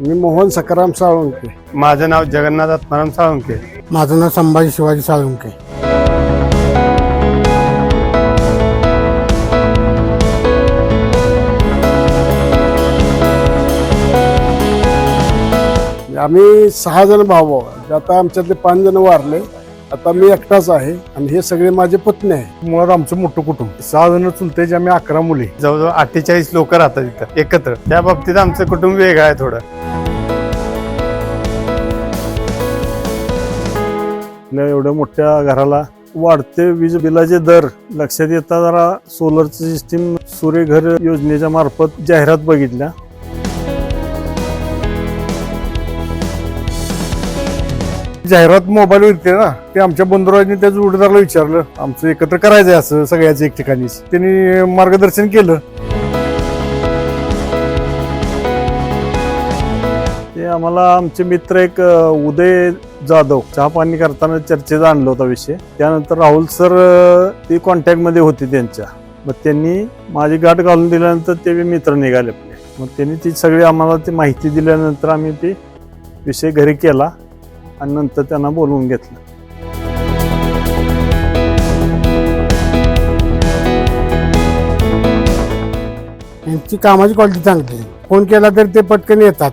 मी मोहन सकाराम साळुंके. माझं नाव जगन्नाथ आत्माराम साळुंके. माझं नाव संभाजी शिवाजी साळुंके. आम्ही सहा जण भाऊ भाऊ आहे. आता आमच्यातले पाच जण वारले. आता मी एकटाच आहे आणि हे सगळे माझे पत्नी आहे मुळात आमचं मोठं कुटुंब. सहा जण चुलते आम्ही अकरा मुली. जवळजवळ अठ्ठेचाळीस लोक राहतात इथं एकत्र. त्या बाबतीत आमचं कुटुंब वेगळं आहे थोडं. आपल्या एवढ्या मोठ्या घराला वाढते वीज बिलाचे दर. लक्षात येता जरा सोलरचं सिस्टीम सूर्यघर योजनेच्या मार्फत जाहिरात बघितल्या. जाहिरात मोबाईल येते ना ते आमच्या बंधुराजांनी त्या जोडीदाराला विचारलं. आमचं एकत्र करायचं आहे असं सगळ्याच एक ठिकाणीच त्यांनी मार्गदर्शन केलं. ते आम्हाला आमचे मित्र एक उदय जाधव चहा पाणी करताना चर्चेत आणला होता विषय. त्यानंतर राहुल सर ते कॉन्टॅक्टमध्ये होते त्यांच्या. मग त्यांनी माझी गाठ घालून दिल्यानंतर ते मित्र निघाले. आपले मग त्यांनी ती सगळी आम्हाला ती माहिती दिल्यानंतर आम्ही ते विषय घरी केला. आणि नंतर त्यांना बोलवून घेतलं. यांची कामाची क्वालिटी चांगली आहे. फोन केला तर ते पटकन येतात.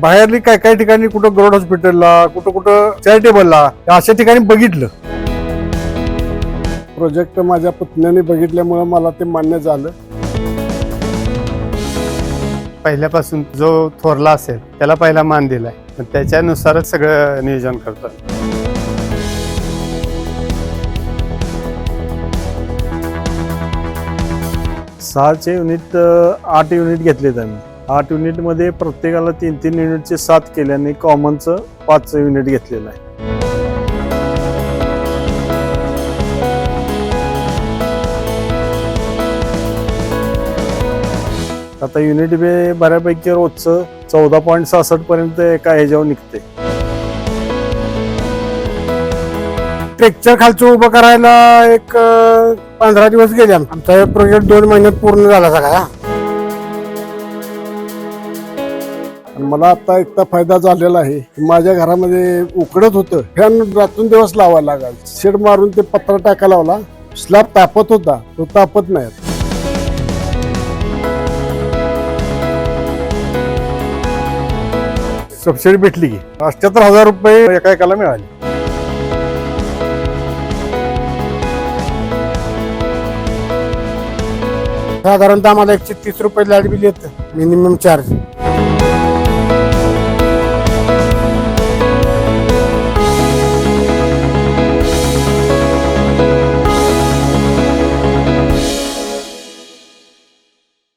बाहेरली काय काय ठिकाणी कुठं गरोड हॉस्पिटलला कुठं कुठं चॅरिटेबलला अशा ठिकाणी बघितलं. प्रोजेक्ट माझ्या पत्नीने बघितल्यामुळे मला ते मान्य झालं. पहिल्यापासून जो थोरला असेल त्याला पहिला मान दिलाय. पण त्याच्यानुसारच सगळं नियोजन करतात सहाचे युनिट आठ युनिट घेतलेत आम्ही. आठ युनिटमध्ये प्रत्येकाला तीन तीन युनिटचे सात केल्याने कॉमनचं पाच युनिट घेतलेलं आहे. आता युनिट बे बऱ्यापैकी रोजचं चौदा पॉईंट सहासष्ट पर्यंत एका ह्याच्यावर निघते. स्ट्रक्चर खालचं उभं करायला एक पंधरा दिवस गेले. आम- आमचा प्रोजेक्ट दोन महिन्यात पूर्ण झाला सगळा. मला आता एकदा फायदा झालेला आहे की माझ्या घरामध्ये उकडत होतं. फॅन रातून दिवस लावायला लागायचं. शेड मारून ते पत्रा टाकायला लावला. स्लॅब तापत होता. तो तापत नाही सबसिडी भेटली की. अठ्याहत्तर हजार रुपये एका एकाला मिळाले. साधारणतः आम्हाला एकशे तीस रुपये लाइट बिल येतं मिनिमम चार्ज.